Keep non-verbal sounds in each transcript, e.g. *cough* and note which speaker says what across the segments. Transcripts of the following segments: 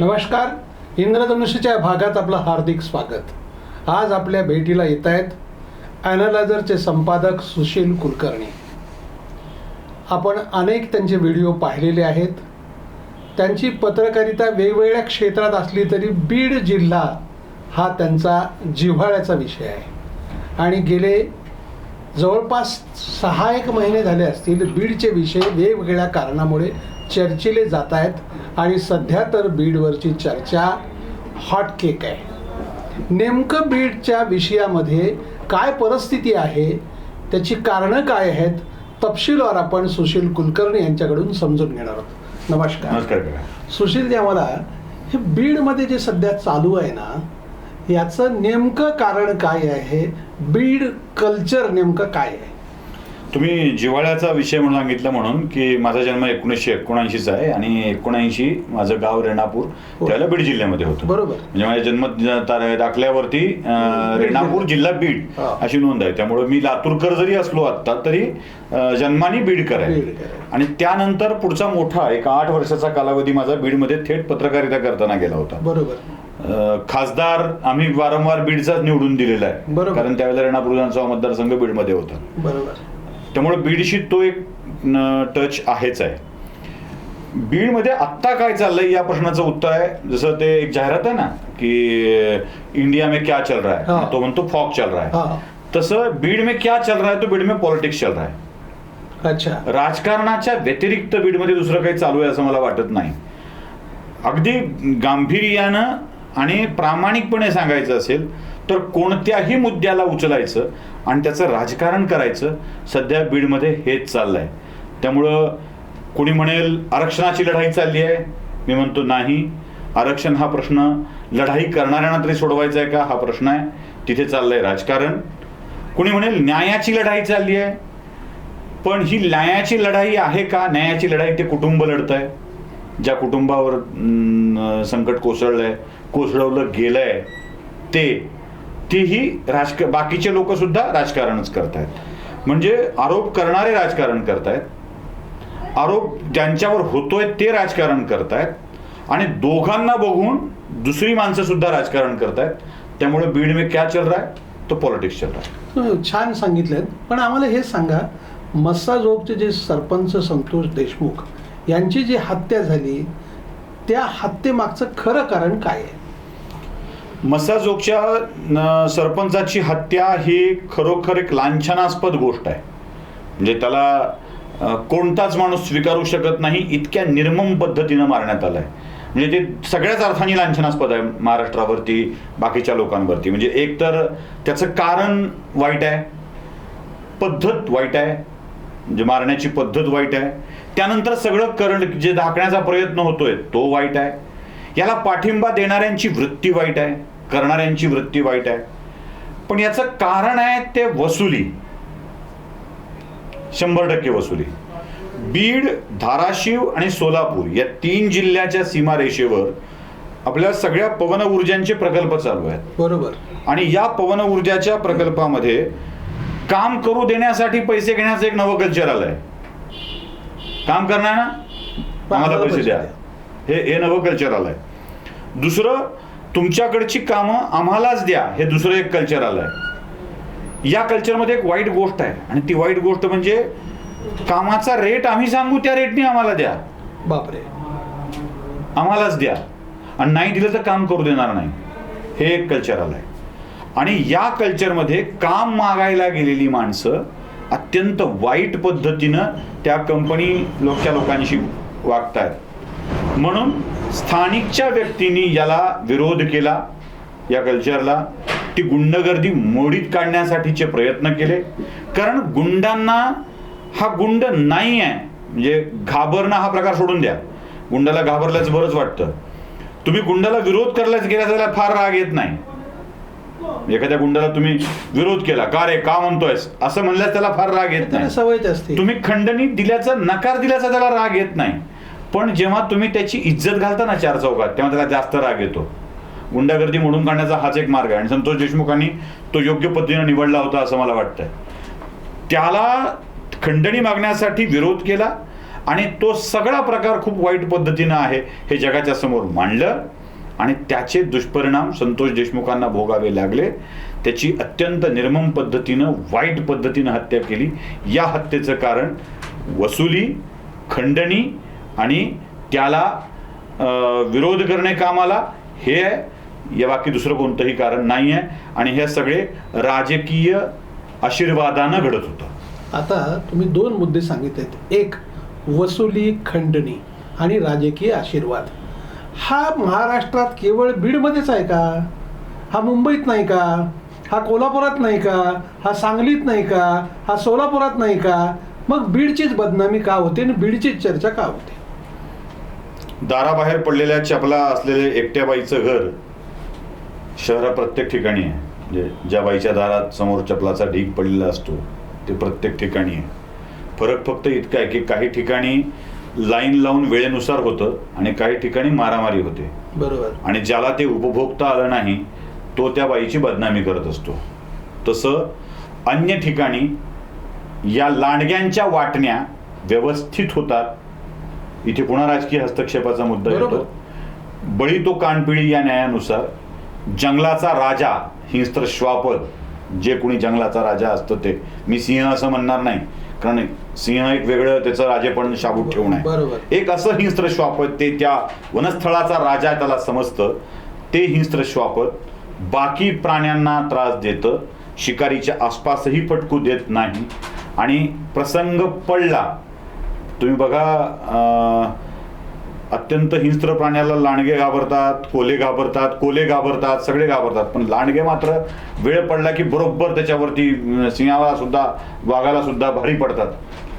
Speaker 1: नमस्कार. इंद्रधनुष्यच्या भागात आपलं हार्दिक स्वागत. आज आपल्या भेटीला येत आहेत ॲनालायझरचे संपादक सुशील कुलकर्णी. आपण अनेक त्यांचे व्हिडिओ पाहिलेले आहेत. त्यांची पत्रकारिता वेगवेगळ्या क्षेत्रात असली तरी बीड जिल्हा हा त्यांचा जिव्हाळ्याचा विषय आहे. आणि गेले जवळपास सहा एक महिने झाले असतील बीडचे विषय वेगवेगळ्या कारणामुळे चर्चिले जात आहेत. आणि सध्या तर बीडवरची चर्चा हॉट केक आहे. नेमकं बीडच्या विषयामध्ये काय परिस्थिती आहे त्याची कारणं काय आहेत तपशीलवार आपण सुशील कुलकर्णी यांच्याकडून समजून घेणार आहोत. नमस्कार.
Speaker 2: नमस्कार
Speaker 1: सुशील आम्हाला हे बीडमध्ये जे सध्या चालू आहे ना याचं नेमकं कारण काय आहे बीड कल्चर नेमकं काय आहे?
Speaker 2: तुम्ही जिव्हाळ्याचा विषय म्हणून सांगितलं म्हणून की माझा जन्म एकोणीसशे एकोणऐंशीचा आहे आणि एकोणऐंशी माझं गाव रेणापूर त्यावेळेला बीड जिल्ह्यामध्ये होतं.
Speaker 1: बरोबर.
Speaker 2: म्हणजे माझ्या जन्म दाखल्यावरती रेणापूर जिल्हा बीड
Speaker 1: हा.
Speaker 2: अशी नोंद आहे. त्यामुळे मी लातूरकर जरी असलो आता तरी जन्मानी बीडकर आहे. आणि त्यानंतर पुढचा मोठा एक आठ वर्षाचा कालावधी माझा बीडमध्ये थेट पत्रकारिता करताना गेला होता.
Speaker 1: बरोबर.
Speaker 2: खासदार आम्ही वारंवार बीडचाच निवडून दिलेला आहे. कारण त्यावेळेला रेणापूर विधानसभा मतदारसंघ बीडमध्ये होता.
Speaker 1: बरोबर.
Speaker 2: त्यामुळे बीडशी तो एक टच आहेच आहे. बीडमध्ये आत्ता काय चाललंय या प्रश्नाचं उत्तर आहे. जसं ते एक जाहिरात आहे ना की इंडिया में क्या चल रहा
Speaker 1: हा.
Speaker 2: है. तो म्हणतो फॉक चल रहा
Speaker 1: हा.
Speaker 2: है. तसं बीड में क्या चल रहा है तो बीड में पॉलिटिक्स चल रहा है.
Speaker 1: अच्छा.
Speaker 2: राजकारणाच्या व्यतिरिक्त बीडमध्ये दुसरं काही चालू आहे असं मला वाटत नाही. अगदी गांभीर्यानं आणि प्रामाणिकपणे सांगायचं असेल तर कोणत्याही मुद्द्याला उचलायचं आणि त्याचं राजकारण करायचं सध्या बीडमध्ये हेच चाललं आहे त्यामुळं कोणी म्हणेल आरक्षणाची लढाई चालली आहे? मी म्हणतो नाही. आरक्षण हा प्रश्न लढाई करणाऱ्यांना तरी सोडवायचा आहे का? हा प्रश्न आहे. तिथे चाललंय राजकारण. कोणी म्हणेल न्यायाची लढाई चालली आहे? पण ही न्यायाची लढाई आहे का? न्यायाची लढाई ते कुटुंब लढत आहे ज्या कुटुंबावर संकट कोसळलं आहे कोसळवलं गेलंय ते तीही राजक बाकीचे लोक सुद्धा राजकारणच करतायत. म्हणजे आरोप करणारे राजकारण करतायत. आरोप ज्यांच्यावर होतोय ते राजकारण करतायत. आणि दोघांना बघून दुसरी माणसं सुद्धा राजकारण करतायत. त्यामुळे बीड में क्या चल रहा है? तो पॉलिटिक्स चल रहा है.
Speaker 1: छान सांगितलं पण आम्हाला हे सांगा मस्साजोगचे जे सरपंच संतोष देशमुख यांची जी हत्या झाली त्या हत्येमागचं खरं कारण काय आहे?
Speaker 2: मसाजोगच्या न, सरपंचाची हत्या ही खरोखर एक लांछनास्पद गोष्ट आहे. म्हणजे त्याला कोणताच माणूस स्वीकारू शकत नाही इतक्या निर्मम पद्धतीनं मारण्यात आलं आहे म्हणजे ते सगळ्याच अर्थाने लांछनास्पद आहे महाराष्ट्रावरती बाकीच्या लोकांवरती. म्हणजे एक तर त्याचं कारण वाईट आहे पद्धत वाईट आहे म्हणजे मारण्याची पद्धत वाईट आहे. त्यानंतर सगळं करण जे दाखण्याचा प्रयत्न होतोय तो वाईट आहे. याला पाठिंबा देणाऱ्यांची वृत्ती वाईट आहे करणाऱ्यांची वृत्ती वाईट आहे. पण याचं कारण आहे ते वसुली. शंभर टक्के वसुली. बीड धाराशिव आणि सोलापूर या तीन जिल्ह्याच्या सीमारेषेवर आपल्या सगळ्या पवन ऊर्जांचे प्रकल्प चालू आहेत.
Speaker 1: बरोबर.
Speaker 2: आणि या पवन ऊर्जाच्या प्रकल्पामध्ये काम करू देण्यासाठी पैसे घेण्याचं एक नवं कल्चर आलंय. काम करणार ना? आम्हाला पैसे द्या. हे हे नवं कल्चर आलंय. दुसरं तुमच्याकडची कामं आम्हालाच द्या. हे दुसरं एक कल्चर आलंय. या कल्चरमध्ये एक वाईट गोष्ट आहे. आणि ती वाईट गोष्ट म्हणजे कामाचा रेट आम्ही सांगू त्या रेटने आम्हाला द्या.
Speaker 1: बापरे.
Speaker 2: आम्हालाच द्या. आणि नाही दिलं तर काम करू देणार नाही. हे एक कल्चर आलंय. आणि या कल्चरमध्ये काम मागायला गेलेली माणसं अत्यंत वाईट पद्धतीनं त्या कंपनी लोकच्या लोकांशी वागतायत. म्हणून स्थानिकच्या व्यक्तींनी याला विरोध केला या कल्चरला ती गुंडगर्दी मोडीत काढण्यासाठीचे प्रयत्न केले. कारण गुंडांना हा गुंड नाही आहे म्हणजे घाबरणं हा प्रकार सोडून द्या. गुंडाला घाबरल्याचं बरंच वाटतं. तुम्ही गुंडाला विरोध करायला गेला त्याला फार राग येत नाही. एखाद्या गुंडाला तुम्ही विरोध केला का रे का म्हणतोयस? असं म्हणल्यास त्याला फार राग येत नाही.
Speaker 1: सवयच असते.
Speaker 2: तुम्ही खंडणी दिल्याचा नकार दिल्याचा त्याला राग येत नाही. पण जेव्हा तुम्ही त्याची इज्जत घालता ना चार चौकात तेव्हा त्याला जास्त राग येतो. गुंडागर्दी मोडून काढण्याचा हाच एक मार्ग आहे. आणि संतोष देशमुखांनी तो योग्य पद्धतीने निवडला होता असं मला वाटतंय. त्याला खंडणी मागण्यासाठी विरोध केला आणि तो सगळा प्रकार खूप वाईट पद्धतीनं आहे हे जगाच्या समोर मांडलं आणि त्याचे दुष्परिणाम संतोष देशमुखांना भोगावे लागले. त्याची अत्यंत निर्मम पद्धतीनं वाईट पद्धतीनं हत्या केली. या हत्येचं कारण वसुली खंडणी आणि त्याला विरोध करणे कामाला हे आहे या बाकी दुसरं कोणतंही कारण नाही आहे आणि हे सगळे राजकीय आशीर्वादानं घडत होतं.
Speaker 1: आता तुम्ही दोन मुद्दे सांगितलेत. एक वसुली खंडणी आणि राजकीय आशीर्वाद. हा महाराष्ट्रात केवळ बीडमध्येच आहे का? हा मुंबईत नाही का? हा कोल्हापुरात नाही का? हा सांगलीत नाही का? हा सोलापुरात नाही का? मग बीडचीच बदनामी का होते आणि बीडचीच चर्चा का होते?
Speaker 2: दाराबाहेर पडलेल्या चपला असलेले एकट्या बाईचं घर शहरात प्रत्येक ठिकाणी आहे. म्हणजे ज्या बाईच्या दारात समोर चपलाचा ढीग पडलेला असतो ते प्रत्येक ठिकाणी आहे. फरक फक्त इतका आहे की काही ठिकाणी लाईन लावून वेळेनुसार होतं आणि काही ठिकाणी मारामारी होते.
Speaker 1: बरोबर.
Speaker 2: आणि ज्याला ते उपभोगता आलं नाही तो त्या बाईची बदनामी करत असतो. तसं अन्य ठिकाणी या लांडग्यांच्या वाटण्या व्यवस्थित होतात इथे पुन्हा राजकीय हस्तक्षेपाचा मुद्दा. येतो. बळी तो कानपिळी या न्यायानुसार जंगलाचा राजा हिंस्त्र श्वापद जे कोणी जंगलाचा राजा असतं ते. मी सिंह असं म्हणणार नाही कारण सिंह एक वेगळं त्याचं राजेपण शाबूत ठेवून आहे. एक असं हिंस्त्र श्वापद ते त्या वनस्थळाचा राजा त्याला समजतं ते हिंस्त्र श्वापद. बाकी प्राण्यांना त्रास देतं शिकारीच्या आसपासही फटकू देत नाही. आणि प्रसंग पडला तुम्ही बघा अत्यंत हिंस्त्र प्राण्याला लांडगे घाबरतात कोले घाबरतात कोले घाबरतात सगळे घाबरतात. पण लांडगे मात्र वेळ पडला की बरोबर त्याच्यावरती सिंहाला सुद्धा वाघाला सुद्धा भारी पडतात.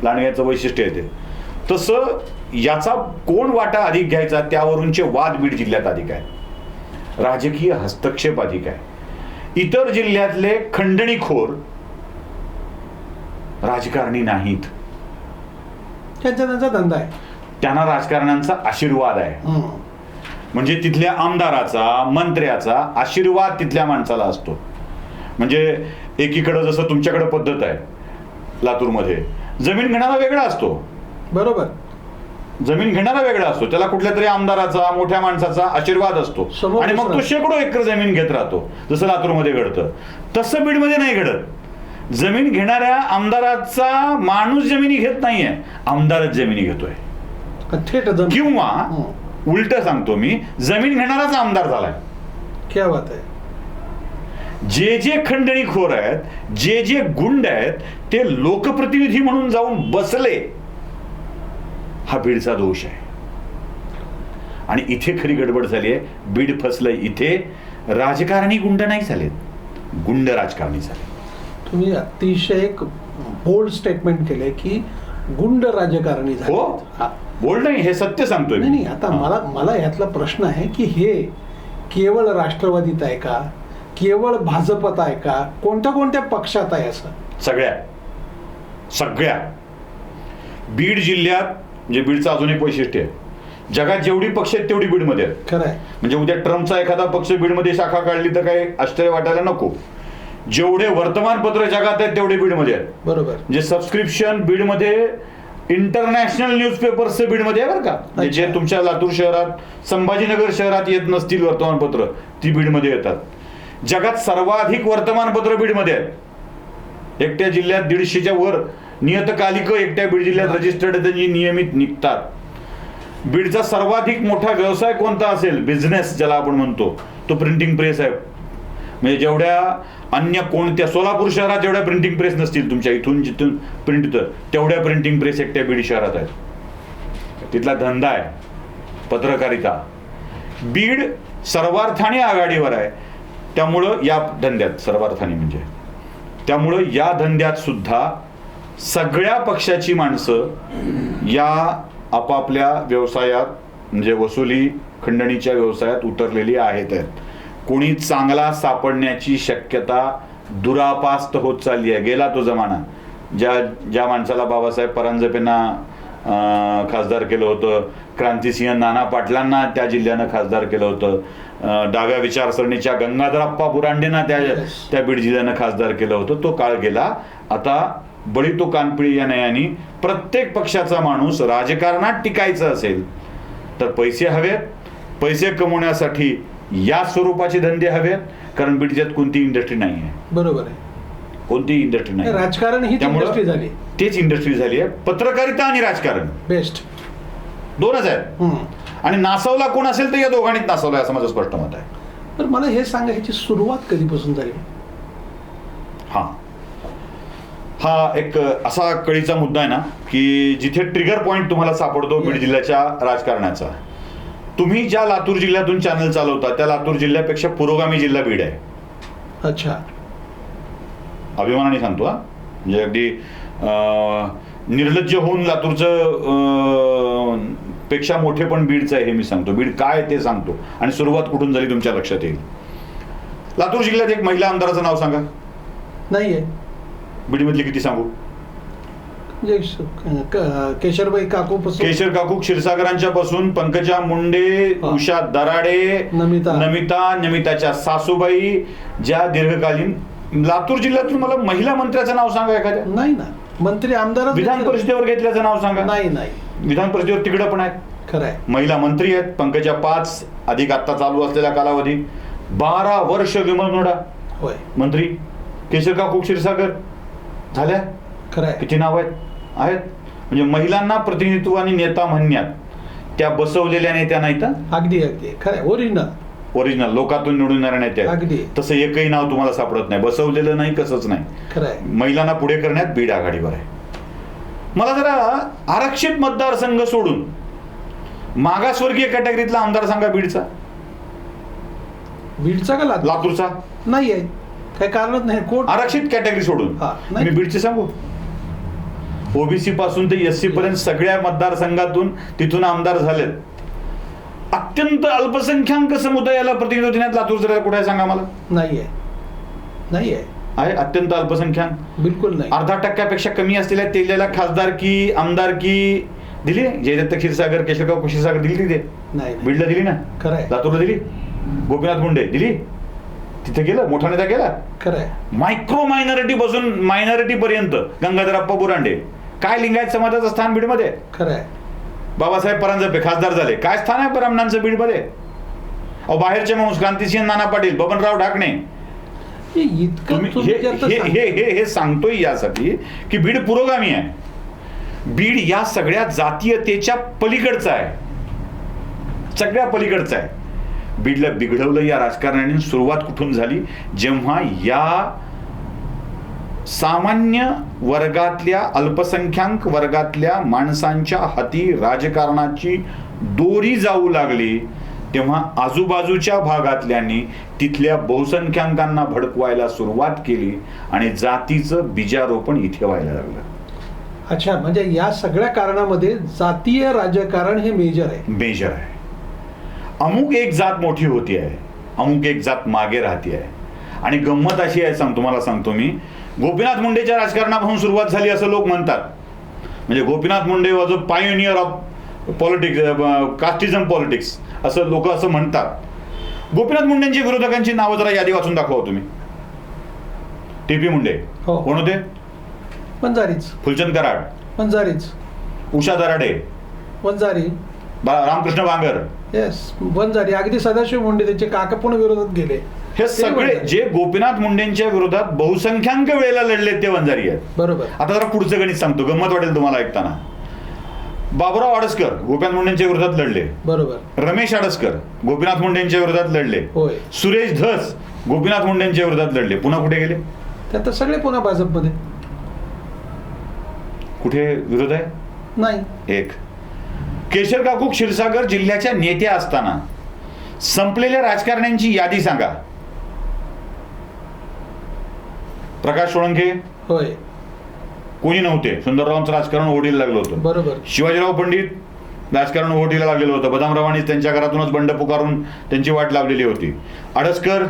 Speaker 2: लांडग्याचं वैशिष्ट्य येते तसं याचा कोण वाटा अधिक घ्यायचा? त्यावरूनचे वाद बीड जिल्ह्यात अधिक आहे राजकीय हस्तक्षेप अधिक आहे. इतर जिल्ह्यातले खंडणीखोर राजकारणी नाहीत.
Speaker 1: त्यांचा त्यांचा धंदा आहे.
Speaker 2: त्यांना राजकारण्यांचा आशीर्वाद आहे.
Speaker 1: हम्म.
Speaker 2: म्हणजे तिथल्या आमदाराचा मंत्र्याचा आशीर्वाद तिथल्या माणसाला असतो. म्हणजे एकीकडं जसं तुमच्याकडे पद्धत आहे लातूरमध्ये. जमीन घेणारा वेगळा असतो.
Speaker 1: बरोबर.
Speaker 2: जमीन घेणारा वेगळा असतो. त्याला कुठल्या तरी आमदाराचा मोठ्या माणसाचा आशीर्वाद असतो.
Speaker 1: समोर
Speaker 2: आणि मग तो. शेकडो एकर जमीन घेत राहतो जसं लातूरमध्ये घडतं. तसं बीडमध्ये नाही घडत. जमीन घेणाऱ्या आमदाराचा माणूस जमिनी घेत नाहीये. आमदारच जमिनी घेतोय.
Speaker 1: थेट
Speaker 2: किंवा
Speaker 1: हम्म.
Speaker 2: उलट सांगतो मी जमीन घेणाराच आमदार झालाय.
Speaker 1: क्या बात आहे.
Speaker 2: जे जे खंडणीखोर आहेत जे जे गुंड आहेत ते लोकप्रतिनिधी म्हणून जाऊन बसले हा बीडचा दोष आहे. आणि इथे खरी गडबड झाली आहे बीड फसलंय इथे. राजकारणी गुंड नाही झालेत. गुंड राजकारणी झाले
Speaker 1: तुम्ही अतिशय एक बोल्ड स्टेटमेंट केलंय की गुंड राजकारणी झाले.
Speaker 2: हो?
Speaker 1: हा.
Speaker 2: नाही हे सत्य सांगतोय
Speaker 1: नाही आता. मला मला यातला प्रश्न आहे की हे केवळ राष्ट्रवादीत आहे का? केवळ भाजपत आहे का? कोणत्या कोणत्या पक्षात आहे असं?
Speaker 2: सगळ्या. सगळ्या. बीड जिल्ह्यात म्हणजे बीडचं अजून एक वैशिष्ट्य आहे. जगात जेवढी पक्ष आहेत तेवढी बीडमध्ये आहेत.
Speaker 1: खरं आहे.
Speaker 2: म्हणजे उद्या ट्रम्पचा एखादा पक्ष बीडमध्ये शाखा काढली तर काही आश्चर्य वाटायला नको. जेवढे वर्तमानपत्र जगात आहेत तेवढे बीडमध्ये आहेत.
Speaker 1: बरोबर.
Speaker 2: म्हणजे सबस्क्रिप्शन बीडमध्ये इंटरनॅशनल न्यूजपेपर्स बीडमध्ये आहे बरं का? म्हणजे जे. तुमच्या लातूर शहरात संभाजीनगर शहरात येत नसतील वर्तमानपत्र ती बीडमध्ये येतात. जगात सर्वाधिक वर्तमानपत्र बीडमध्ये आहेत. एकट्या जिल्ह्यात दीडशेच्या वर नियतकालिक एकट्या बीड जिल्ह्यात रजिस्टर्ड त्यांची नियमित निघतात. बीडचा सर्वाधिक मोठा व्यवसाय कोणता असेल? बिझनेस ज्याला आपण म्हणतो. तो प्रिंटिंग प्रेस आहे. म्हणजे जेवढ्या अन्य कोणत्या सोलापूर शहरात जेवढ्या प्रिंटिंग प्रेस नसतील तुमच्या इथून जिथून प्रिंट होतं तेवढ्या प्रिंटिंग प्रेस एकट्या बीड शहरात आहेत. तिथला धंदा आहे. पत्रकारिता. बीड सर्वार्थाने आघाडीवर आहे. त्यामुळं या धंद्यात सर्वार्थाने म्हणजे. त्यामुळं या धंद्यात सुद्धा सगळ्या पक्षाची माणसं या आपापल्या व्यवसायात म्हणजे वसुली खंडणीच्या व्यवसायात उतरलेली आहेत आहेत. कोणी चांगला सापडण्याची शक्यता दुरापास्त होत चालली आहे. गेला तो जमाना. ज्या ज्या माणसाला बाबासाहेब परांजपेंना खासदार केलं होतं क्रांतिसिंह नाना पाटलांना त्या जिल्ह्यानं खासदार केलं होतं. डाव्या विचारसरणीच्या गंगाधरप्पा बुरांडेंना त्या. त्या बीड जिल्ह्यानं खासदार केलं होतं. तो काळ गेला. आता बळी तो कानपिळी या नयानी प्रत्येक पक्षाचा माणूस राजकारणात टिकायचं असेल तर पैसे हवेत. पैसे कमवण्यासाठी या स्वरूपाचे धंदे हवेत कारण बीड जिल्ह्यात कोणती इंडस्ट्री नाही आहे.
Speaker 1: बरोबर आहे
Speaker 2: कोणती इंडस्ट्री नाही
Speaker 1: राजकारण
Speaker 2: त्यामुळं
Speaker 1: इंडस्ट्री झाली.
Speaker 2: तेच इंडस्ट्री झाली आहे. पत्रकारिता आणि राजकारण.
Speaker 1: बेस्ट
Speaker 2: दोनच आहेत. आणि नासावला कोण असेल तर या दोघांनीच नासावला असं माझं स्पष्ट मत आहे.
Speaker 1: तर मला हे सांगा ह्याची सुरुवात कधीपासून झाली?
Speaker 2: हा. हा एक असा कळीचा मुद्दा आहे ना की जिथे ट्रिगर पॉइंट तुम्हाला सापडतो बीड. जिल्ह्याच्या राजकारणाचा. तुम्ही ज्या लातूर जिल्ह्यातून चॅनल चालवता त्या लातूर जिल्ह्यापेक्षा पुरोगामी जिल्हा बीड आहे.
Speaker 1: अच्छा.
Speaker 2: अभिमानाने सांगतो हा. म्हणजे अगदी निर्लज्ज होऊन लातूरचं पेक्षा मोठे पण बीडचं आहे हे मी सांगतो. बीड काय आहे ते सांगतो. आणि सुरुवात कुठून झाली तुमच्या लक्षात येईल. लातूर जिल्ह्यात एक महिला आमदाराचं नाव सांगा.
Speaker 1: नाहीये.
Speaker 2: बीडमधली किती सांगू?
Speaker 1: केशरबाई काकू पासून
Speaker 2: केशर काकू क्षीरसागरांच्या पासून पंकजा मुंडे. उषा दराडे
Speaker 1: नमिता.
Speaker 2: नमिता नमिताच्या सासूबाई ज्या दीर्घकालीन लातूर जिल्ह्यातून मला महिला मंत्र्याचं नाव सांगा एखाद्या.
Speaker 1: नाही ना. मंत्री आमदार
Speaker 2: विधान परिषदेवर घेतल्याचं नाव सांगा.
Speaker 1: नाही नाही.
Speaker 2: विधान परिषदेवर तिकडं पण आहेत.
Speaker 1: खरं आहे
Speaker 2: महिला मंत्री आहेत. पंकजा पाच अधिक आता चालू असलेला कालावधी. बारा वर्ष विमल नोडा.
Speaker 1: होय.
Speaker 2: मंत्री. केशर काकू क्षीरसागर. झाल्या?
Speaker 1: खरं आहे
Speaker 2: किती नाव आहेत? आहेत. म्हणजे महिलांना प्रतिनिधित्व आणि नेता म्हणण्यात त्या बसवलेल्या नेत्या नाहीत
Speaker 1: अगदी अगदी. खरं ओरिजिनल
Speaker 2: ओरिजिनल लोकातून निवडून येणाऱ्या नेत्या
Speaker 1: अगदी.
Speaker 2: तसं एकही नाव तुम्हाला सापडत नाही. बसवलेलं नाही कसंच नाही.
Speaker 1: खरं आहे
Speaker 2: महिलांना पुढे करण्यात बीड आघाडीवर आहे. मला जरा आरक्षित मतदारसंघ सोडून मागासवर्गीय कॅटेगरीतला आमदार सांगा बीडचा.
Speaker 1: बीडचा का लातूर?
Speaker 2: लातूरचा.
Speaker 1: नाही आहे काही कारणच नाही. कोर्ट
Speaker 2: आरक्षित कॅटेगरी सोडून.
Speaker 1: हा, नाही.
Speaker 2: मी बीडचे सांगू? ओबीसी पासून ते एस सी पर्यंत सगळ्या मतदारसंघातून तिथून आमदार झालेत. अत्यंत अल्पसंख्याक समुदायाला प्रतिनिधित्व देण्यात लातूर जिल्ह्यात कुठे सांगा मला?
Speaker 1: नाही आहे नाही आहे
Speaker 2: अत्यंत अल्पसंख्याक?
Speaker 1: बिलकुल नाही.
Speaker 2: अर्धा टक्क्यापेक्षा कमी असलेल्या तेल्याला खासदारकी आमदारकी दिली? जयदत्त क्षीरसागर केशवराव क्षीरसागर दिली तिथे?
Speaker 1: नाही.
Speaker 2: बीडला दिली ना?
Speaker 1: खरं आहे
Speaker 2: लातूरला दिली? गोपीनाथ मुंडे दिली? तिथे गेलं? मोठा नेता गेला?
Speaker 1: खरं
Speaker 2: मायक्रो मायनॉरिटी पासून मायनॉरिटी पर्यंत गंगाधरप्पा बुरांडे. काय लिंगायत समाजाचं स्थान बीडमध्ये?
Speaker 1: खरं आहे
Speaker 2: बाबासाहेब परांजपे खासदार झाले. काय स्थान आहे परमनांचं बीडमध्ये? अहो बाहेरचे माणूस क्रांतिसिंह नाना पाटील बबनराव ढाकणे.
Speaker 1: हे इतकं
Speaker 2: तुम्ही हे हे हे हे हे सांगतोय यासाठी की बीड पुरोगामी आहे. बीड या सगळ्या जातीयतेच्या पलीकडचा आहे. सगळ्या पलीकडचा आहे. बीडला बिघडवलं या राजकारण्याने सुरुवात कुठून झाली? जेव्हा या सामान्य वर्गातल्या अल्पसंख्याक वर्गातल्या माणसांच्या हाती राजकारणाची दोरी जाऊ लागली तेव्हा आजूबाजूच्या भागातल्यांनी तिथल्या बहुसंख्याकांना भडकवायला सुरुवात केली आणि जातीचं बीजारोपण इथे व्हायला लागलं.
Speaker 1: अच्छा म्हणजे या सगळ्या कारणामध्ये जातीय राजकारण हे मेजर आहे.
Speaker 2: मेजर आहे. अमुक एक जात मोठी होती आहे अमुक एक जात मागे राहते आहे. आणि गंमत अशी आहे सांग तुम्हाला सांगतो मी. गोपीनाथ मुंडेच्या राजकारणापासून सुरुवात झाली असं लोक म्हणतात. म्हणजे Gopinath Munde was a pioneer of politics casteism politics असं लोक असं म्हणतात. गोपीनाथ मुंडेंच्या विरोधकांची नावं जरा यादी वाचून दाखवा तुम्ही. T P Munde.
Speaker 1: हो.
Speaker 2: कोण होते?
Speaker 1: वंजारीच.
Speaker 2: फुलचंद कराड.
Speaker 1: वंजारीच.
Speaker 2: उषा दराडे.
Speaker 1: वंजारी.
Speaker 2: बा- रामकृष्ण बांगर.
Speaker 1: येस वंजारी. अगदी सदाशिव मुंडे त्यांचे काका पण विरोधात गेले.
Speaker 2: हे सगळे. जे गोपीनाथ मुंडेंच्या विरोधात बहुसंख्याक वेळेला लढले ते वंजारी आहेत.
Speaker 1: बरोबर.
Speaker 2: आता जरा पुढचं गणित सांगतो. गंमत वाटेल तुम्हाला ऐकताना. बाबुराव आडसकर गोपीनाथ मुंडेंच्या विरोधात लढले.
Speaker 1: बरोबर.
Speaker 2: रमेश आडसकर गोपीनाथ मुंडेंच्या विरोधात लढले.
Speaker 1: होय.
Speaker 2: सुरेश धस गोपीनाथ मुंडेंच्या विरोधात लढले. पुन्हा कुठे गेले?
Speaker 1: ते आता सगळे पुन्हा भाजपमध्ये.
Speaker 2: कुठे विरोध आहे?
Speaker 1: नाही.
Speaker 2: एक. केशर काकू क्षीरसागर जिल्ह्याच्या नेत्या असताना संपलेल्या राजकारण्यांची यादी सांगा. प्रकाश सोळंके?
Speaker 1: होय.
Speaker 2: कोणी नव्हते. सुंदररावांचं राजकारण ओढीला लागलं होतं.
Speaker 1: बरोबर.
Speaker 2: शिवाजीराव पंडित राजकारण ओढीला लागलेलं होतं. बदामरावांनी त्यांच्या घरातूनच बंड पुकारून त्यांची वाट लावलेली होती. आडसकर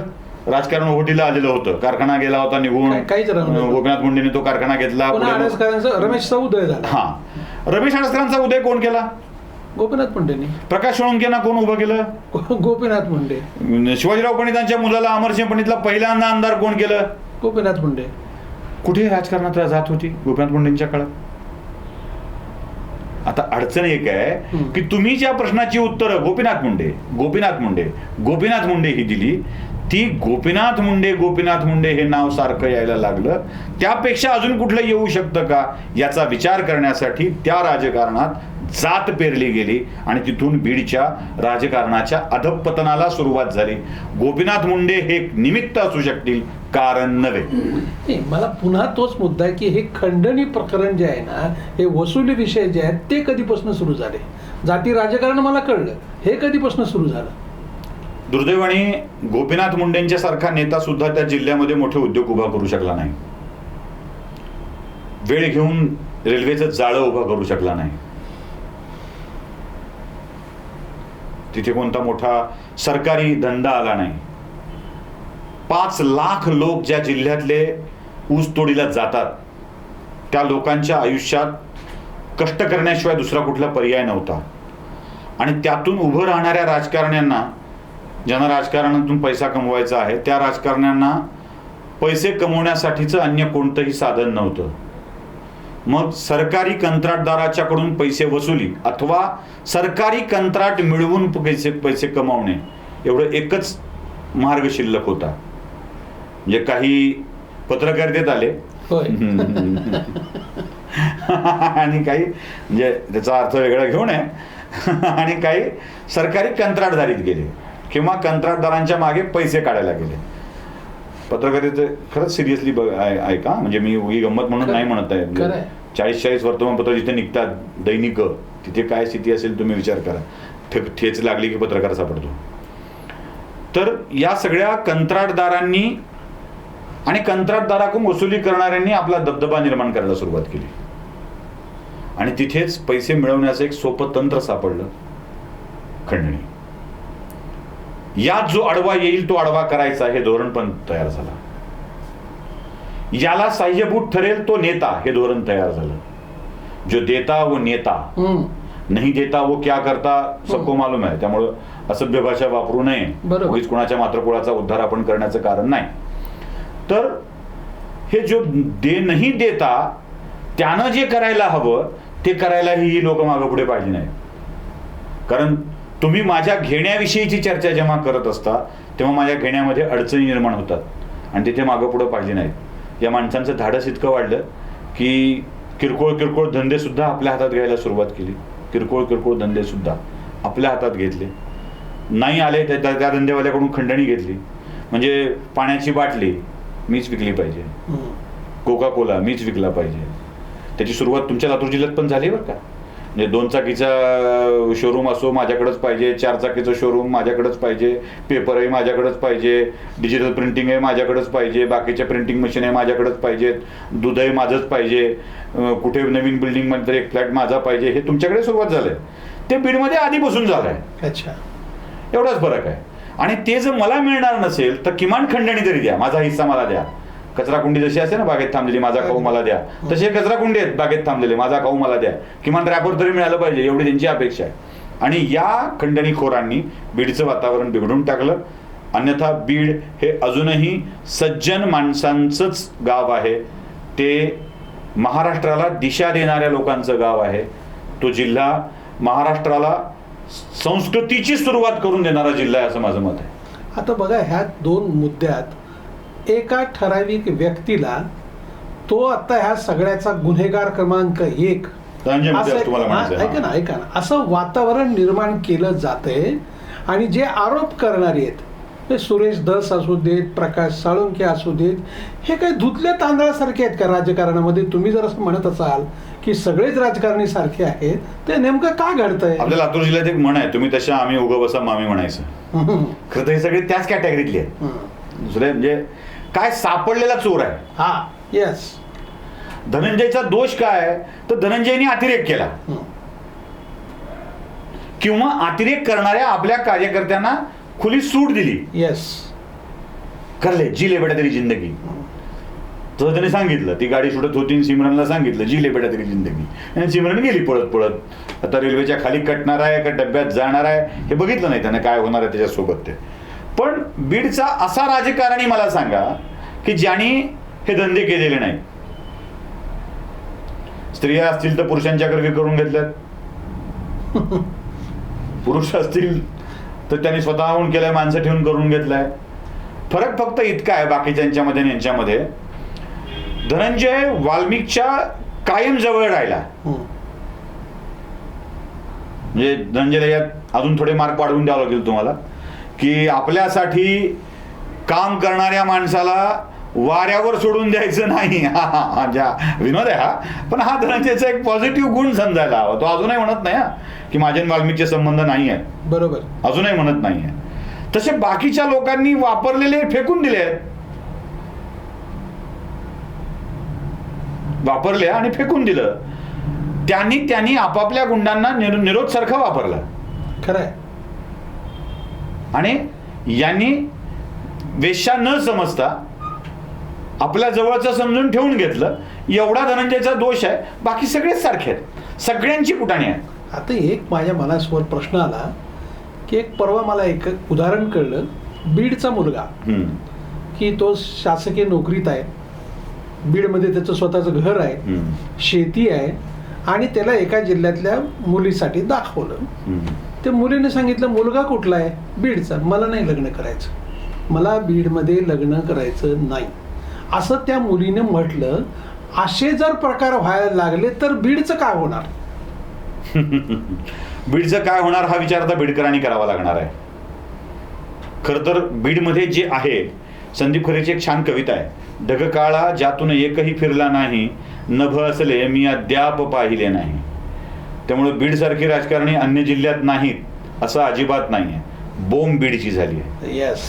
Speaker 2: राजकारण ओढीला आलेलं होतं. कारखाना गेला होता निघून.
Speaker 1: काहीच.
Speaker 2: गोपीनाथ मुंडेने तो कारखाना घेतला.
Speaker 1: रमेशचा उदय झाला.
Speaker 2: हा. रमेश आडसकरांचा उदय कोण केला?
Speaker 1: गोपीनाथ मुंडेंनी.
Speaker 2: प्रकाश सोळंकेंना कोण उभं केलं?
Speaker 1: गोपीनाथ मुंडे.
Speaker 2: शिवाजीराव पंडितांच्या मुलाला अमरसिंह पंडितला पहिल्यांदा आमदार कोण केलं?
Speaker 1: गोपीनाथ मुंडे
Speaker 2: कुठे राजकारणात जात होती गोपीनाथ मुंडेंच्या काळात? आता अडचण एक आहे. की तुम्ही ज्या प्रश्नाची उत्तरं गोपीनाथ मुंडे गोपीनाथ मुंडे गोपीनाथ मुंडे ही दिली ती गोपीनाथ मुंडे गोपीनाथ मुंडे हे नाव सारखं यायला लागलं. त्यापेक्षा अजून कुठलं येऊ शकतं का? याचा विचार करण्यासाठी त्या राजकारणात जात पेरली गेली आणि तिथून बीडच्या राजकारणाच्या अधपतनाला सुरुवात झाली. गोपीनाथ मुंडे हे निमित्त असू शकतील कारण नव्हे.
Speaker 1: मला पुन्हा तोच मुद्दा आहे की हे खंडणी प्रकरण जे आहे ना हे वसुली विषय जे आहेत ते कधीपासून सुरू झाले? जाती राजकारण मला कळलं. हे कधीपासून सुरू झालं?
Speaker 2: दुर्दैवाने गोपीनाथ मुंडेंच्या सारखा नेता सुद्धा त्या जिल्ह्यामध्ये मोठे उद्योग उभा करू शकला नाही. वेळ घेऊन रेल्वेचं जाळं उभा करू शकला नाही. तिथे कोणता मोठा सरकारी धंदा आला नाही. पाच लाख लोक ज्या जिल्ह्यातले ऊस तोडीला जातात त्या लोकांच्या आयुष्यात कष्ट करण्याशिवाय दुसरा कुठला पर्याय नव्हता. आणि त्यातून उभं राहणाऱ्या राजकारण्यांना ज्यांना राजकारणातून पैसा कमवायचा आहे त्या राजकारण्यांना पैसे कमवण्यासाठीचं अन्य कोणतंही साधन नव्हतं. मग सरकारी कंत्राटदाराच्याकडून पैसे वसुली अथवा सरकारी कंत्राट मिळवून पैसे पैसे कमावणे एवढं एकच मार्ग शिल्लक होता. म्हणजे काही पत्रकारितेत आले. *laughs* आणि काही म्हणजे त्याचा अर्थ वेगळा घेऊन आहे *laughs* आणि काही सरकारी कंत्राटदारीत गेले किंवा कंत्राटदारांच्या मागे पैसे काढायला गेले. पत्रकारिते खरंच सिरियसली ऐका. म्हणजे मी उगी गंमत म्हणून नाही म्हणत आहे. चाळीस चाळीस वर्तमानपत्र जिथे निघतात दैनिक तिथे काय स्थिती असेल तुम्ही विचार करा. ठे ठेच लागली की पत्रकार सापडतो. तर या सगळ्या कंत्राटदारांनी आणि कंत्राटदाराकडून वसुली करणाऱ्यांनी आपला दबदबा निर्माण करायला सुरुवात केली. आणि तिथेच पैसे मिळवण्याचं एक सोपं तंत्र सापडलं. खंडणी. यात जो आडवा येईल तो आडवा करायचा हे धोरण पण तयार झाला. याला साह्यभूत ठरेल तो नेता हे धोरण तयार झालं. जो देता वो नेता. नाही देता वो क्या करता सबको मालूम आहे. त्यामुळं असभ्य भाषा वापरू नये. उगीच कुणाच्या मात्रकुळाचा उद्धार आपण करण्याचं कारण नाही. तर हे जो दे नाही देता त्यानं जे करायला हवं ते करायला ही लोक मागं पुढे पाहिजे नाही कारण तुम्ही माझ्या घेण्याविषयीची चर्चा जेव्हा करत असता तेव्हा माझ्या घेण्यामध्ये अडचणी निर्माण होतात. आणि तिथे मागं पुढं पाहिजे नाहीत. या माणसांचं धाडस इतकं वाढलं की किरकोळ किरकोळ धंदे सुद्धा आपल्या हातात घ्यायला सुरुवात केली. किरकोळ किरकोळ धंदे सुद्धा आपल्या हातात घेतले. नाही आले त्या त्या- धंदेवाल्याकडून खंडणी घेतली. म्हणजे पाण्याची बाटली मीच विकली पाहिजे. कोका कोला मीच विकला पाहिजे. त्याची सुरुवात तुमच्या लातूर जिल्ह्यात पण झाली बरं का? म्हणजे दोन चाकीचा शोरूम असो माझ्याकडेच पाहिजे चार चाकीचं शोरूम माझ्याकडेच पाहिजे पेपरही माझ्याकडेच पाहिजे डिजिटल प्रिंटिंग आहे माझ्याकडेच पाहिजे बाकीच्या प्रिंटिंग मशीन आहे माझ्याकडेच पाहिजेत दूधही माझंच पाहिजे कुठे नवीन बिल्डिंगमध्ये तर एक फ्लॅट माझा पाहिजे हे तुमच्याकडे सुरुवात झालंय. ते बीडमध्ये आधीपासून झालंय.
Speaker 1: अच्छा.
Speaker 2: एवढाच फरक आहे. आणि ते जर मला मिळणार नसेल तर किमान खंडणी तरी द्या माझा हिस्सा मला द्या. कचरा कुंडी जशी असते ना बागेत थांबलेली माझा खाऊ मला द्या. तसे कचरा कुंडी आहेत बागेत थांबलेले माझा खाऊ मला द्या. किमान रॅपर तरी मिळालं पाहिजे एवढी त्यांची अपेक्षा आहे. आणि या खंडणीखोरांनी बीडचं वातावरण बिघडून टाकलं. अन्यथा बीड हे अजूनही सज्जन माणसांचंच गाव आहे. ते महाराष्ट्राला दिशा देणाऱ्या लोकांचं गाव आहे. तो जिल्हा महाराष्ट्राला संस्कृतीची सुरुवात करून देणारा जिल्हा आहे असं माझं मत आहे.
Speaker 1: आता बघा ह्या दोन मुद्द्यात एका ठराविक व्यक्तीला तो आता ह्या सगळ्याचा गुन्हेगार क्रमांक एक ऐका
Speaker 2: आहे.
Speaker 1: ना ऐका ना असं वातावरण निर्माण केलं जातंय आणि जे आरोप करणारे आहेत ते सुरेश धस असू देत प्रकाश साळुंके असू देत हे काही धुतल्या तांदळासारखे आहेत का राजकारणामध्ये तुम्ही जर असं म्हणत असाल की सगळेच राजकारणी सारखे आहेत ते नेमकं का घडतंय
Speaker 2: आपल्या लातूर जिल्ह्यात एक म्हण आहे तुम्ही तशा आम्ही उगं बसा मामी म्हणायचं. खरं तर हे सगळे त्याच कॅटेगरीतले आहेत. दुसरे म्हणजे काय सापडलेला चोर आहे.
Speaker 1: हा. येस
Speaker 2: धनंजयचा दोष काय? आहे तर धनंजयने अतिरेक केला. किंवा अतिरेक करणाऱ्या आपल्या कार्यकर्त्यांना खुली सूट दिली.
Speaker 1: येस
Speaker 2: कर ले जी ले बेटा तेरी जिंदगी. तसं त्याने सांगितलं ती गाडी सुटत होती आणि सिमरनला सांगितलं जी बेटा तरी जिंदगी. आणि सिमरन गेली पळत पळत. आता रेल्वेच्या खाली कटणार आहे का डब्यात जाणार आहे हे बघितलं नाही त्यानं काय होणार आहे त्याच्यासोबत ते. पण बीडचा असा राजकारणी मला सांगा की ज्यांनी हे धंदे केलेले नाही स्त्रिया असतील तर पुरुषांच्या करवी करून घेतल्यात. *laughs* पुरुष असतील तर त्यांनी स्वतःहून केलंय माणसं ठेवून करून घेतलंय. फरक फक्त इतका आहे बाकीच्यांच्यामध्ये आणि यांच्यामध्ये. धनंजय वाल्मिकच्या कायम जवळ राहिला. म्हणजे धनंजय यात अजून थोडे मार्क वाढवून द्यावं लागेल तुम्हाला. की आपल्यासाठी काम करणाऱ्या माणसाला वाऱ्यावर सोडून द्यायचं नाही. *laughs* हा ज्या विनोद आहे हा. पण हा धनंजयचा एक पॉझिटिव्ह गुण समजायला हवा. तो अजूनही म्हणत नाही हा की माझे वाल्मिकचे संबंध नाही आहेत.
Speaker 1: बरोबर.
Speaker 2: अजूनही म्हणत नाही आहे. तसे बाकीच्या लोकांनी वापरलेले फेकून दिले आहेत. वापरले आणि फेकून दिलं. त्यांनी त्यांनी आपापल्या गुंडांना निरो- निरोध सारखं वापरला.
Speaker 1: खरं आहे
Speaker 2: आणि यांनी वेश्या न समजता आपल्या जवळचं समजून ठेवून घेतलं. एवढा धनंजयचा दोष आहे. बाकी सगळेच सारखे आहेत. सगळ्यांची कुटाणी आहे.
Speaker 1: आता एक माझ्या मनासमोर प्रश्न आला की एक परवा मला एक उदाहरण कळलं. बीडचा मुलगा. की तो शासकीय नोकरीत आहे. बीडमध्ये त्याचं स्वतःचं घर आहे. शेती आहे. आणि त्याला एका जिल्ह्यातल्या मुलीसाठी दाखवलं. त्या मुलीने सांगितलं मुलगा कुठला आहे? बीडचा. मला नाही लग्न करायचं. मला बीडमध्ये लग्न करायचं नाही. असं त्या मुलीने म्हटलं. असे जर प्रकार व्हायला लागले तर बीडचं काय होणार? *laughs*
Speaker 2: बीडचं काय होणार हा विचार आता बीडकरांनी करावा लागणार आहे. खर तर बीडमध्ये जे आहे संदीप खरेची एक छान कविता आहे. डगकाळा ज्यातून एकही फिरला नाही नभ असले मी अद्याप पाहिले नाही. त्यामुळे बीडसारखी राजकारणी अन्य जिल्ह्यात नाहीत असं अजिबात नाही आहे बोंब बीडची झाली आहे.
Speaker 1: येस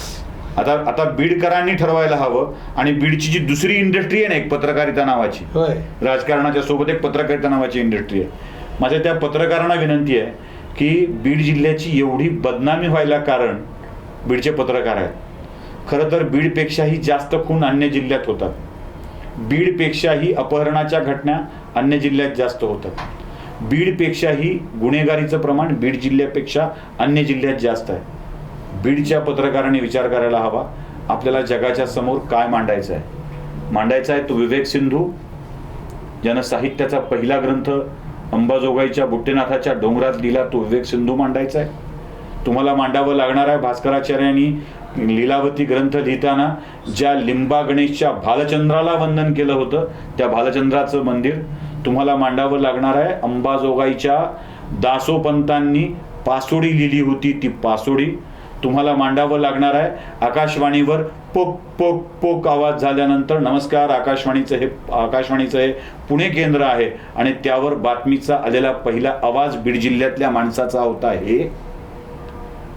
Speaker 2: आता आता बीडकरांनी ठरवायला हवं आणि बीडची जी दुसरी इंडस्ट्री आहे ना एक पत्रकारिता नावाची. राजकारणाच्या सोबत एक पत्रकारिता नावाची इंडस्ट्री आहे. माझ्या त्या पत्रकारांना विनंती आहे की बीड जिल्ह्याची एवढी बदनामी व्हायला कारण बीडचे पत्रकार आहेत. खरं तर बीडपेक्षाही जास्त खून अन्य जिल्ह्यात होतात. बीडपेक्षाही अपहरणाच्या घटना अन्य जिल्ह्यात जास्त होतात. बीडपेक्षाही गुन्हेगारीचं प्रमाण बीड जिल्ह्यापेक्षा अन्य जिल्ह्यात जास्त आहे. बीडच्या पत्रकारांनी विचार करायला हवा आपल्याला जगाच्या समोर काय मांडायचं आहे? मांडायचा आहे तो विवेक सिंधू ज्यानं साहित्याचा पहिला ग्रंथ अंबाजोगाईच्या बुट्टेनाथाच्या डोंगरात लिहिला तो विवेक सिंधू मांडायचा आहे. तुम्हाला मांडावं लागणार आहे भास्कराचार्यांनी लीलावती ग्रंथ लिहिताना ज्या लिंबा गणेशच्या भालचंद्राला वंदन केलं होतं त्या भालचंद्राचं मंदिर. तुम्हाला मांडावं लागणार आहे. अंबाजोगाईच्या दासोपंतांनी पासोडी लिहिली होती ती पासोडी. तुम्हाला मांडावं लागणार आहे. आकाशवाणीवर पोक पोक पोक आवाज झाल्यानंतर नमस्कार आकाशवाणीचं हे आकाशवाणीचं हे पुणे केंद्र आहे आणि त्यावर बातमीचा आलेला पहिला आवाज बीड जिल्ह्यातल्या माणसाचा होता हे.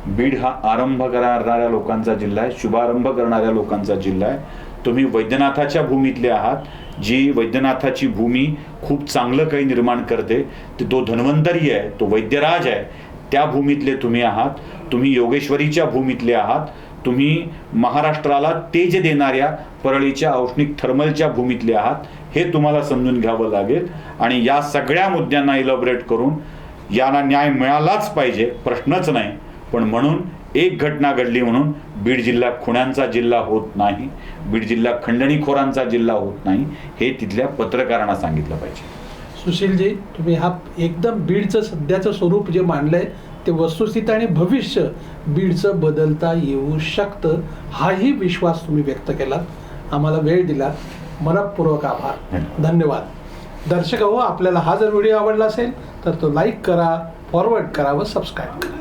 Speaker 2: बीड हा आरंभ करणाऱ्या लोकांचा जिल्हा आहे शुभारंभ करणाऱ्या लोकांचा जिल्हा आहे. तुम्ही वैद्यनाथाच्या भूमीतले आहात. जी वैद्यनाथाची भूमी खूप चांगलं काही निर्माण करते ते तो धन्वंतरी आहे तो वैद्यराज आहे त्या भूमीतले तुम्ही आहात तुम्ही योगेश्वरीच्या भूमीतले आहात तुम्ही महाराष्ट्राला तेज देणाऱ्या परळीच्या औष्णिक थर्मलच्या भूमीतले आहात हे तुम्हाला समजून घ्यावं लागेल. आणि या सगळ्या मुद्द्यांना इलॉबरेट करून यांना न्याय मिळालाच पाहिजे प्रश्नच नाही. पण म्हणून एक घटना घडली म्हणून बीड जिल्हा खुण्यांचा जिल्हा होत नाही बीड जिल्हा खंडणीखोरांचा जिल्हा होत नाही हे तिथल्या पत्रकारांना सांगितलं पाहिजे.
Speaker 1: सुशीलजी तुम्ही हा एकदम बीडचं सध्याचं स्वरूप जे मांडलंय ते वस्तुस्थिती आणि भविष्य बीडचं बदलता येऊ शकतं हाही विश्वास तुम्ही व्यक्त केला आम्हाला वेळ दिला. मनपूर्वक आभार. धन्यवाद. दर्शक हो आपल्याला हा जर व्हिडिओ आवडला असेल तर तो लाईक करा फॉरवर्ड करा व सबस्क्राईब करा.